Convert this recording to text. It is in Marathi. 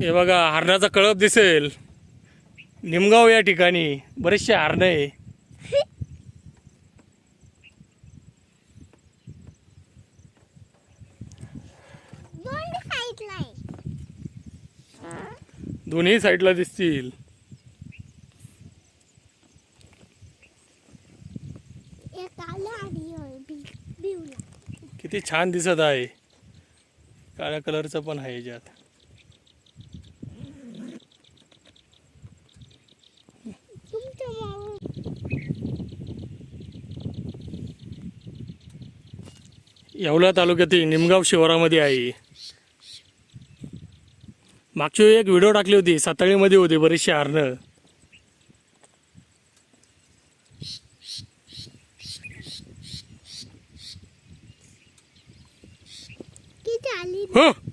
हे बघा हरणाचा कळप दिसेल. निमगाव या ठिकाणी बरेचसे हरणं. आहे. दोन्ही साईडला दिसतील. किती छान दिसत आहे. काळ्या कलरचं पण आहे याच्यात. येवला तालुक्यातील निमगाव शिवारामध्ये आहे. मागची एक व्हिडिओ टाकली होती साताळीमध्ये होते बरेचसे हरणं. हो?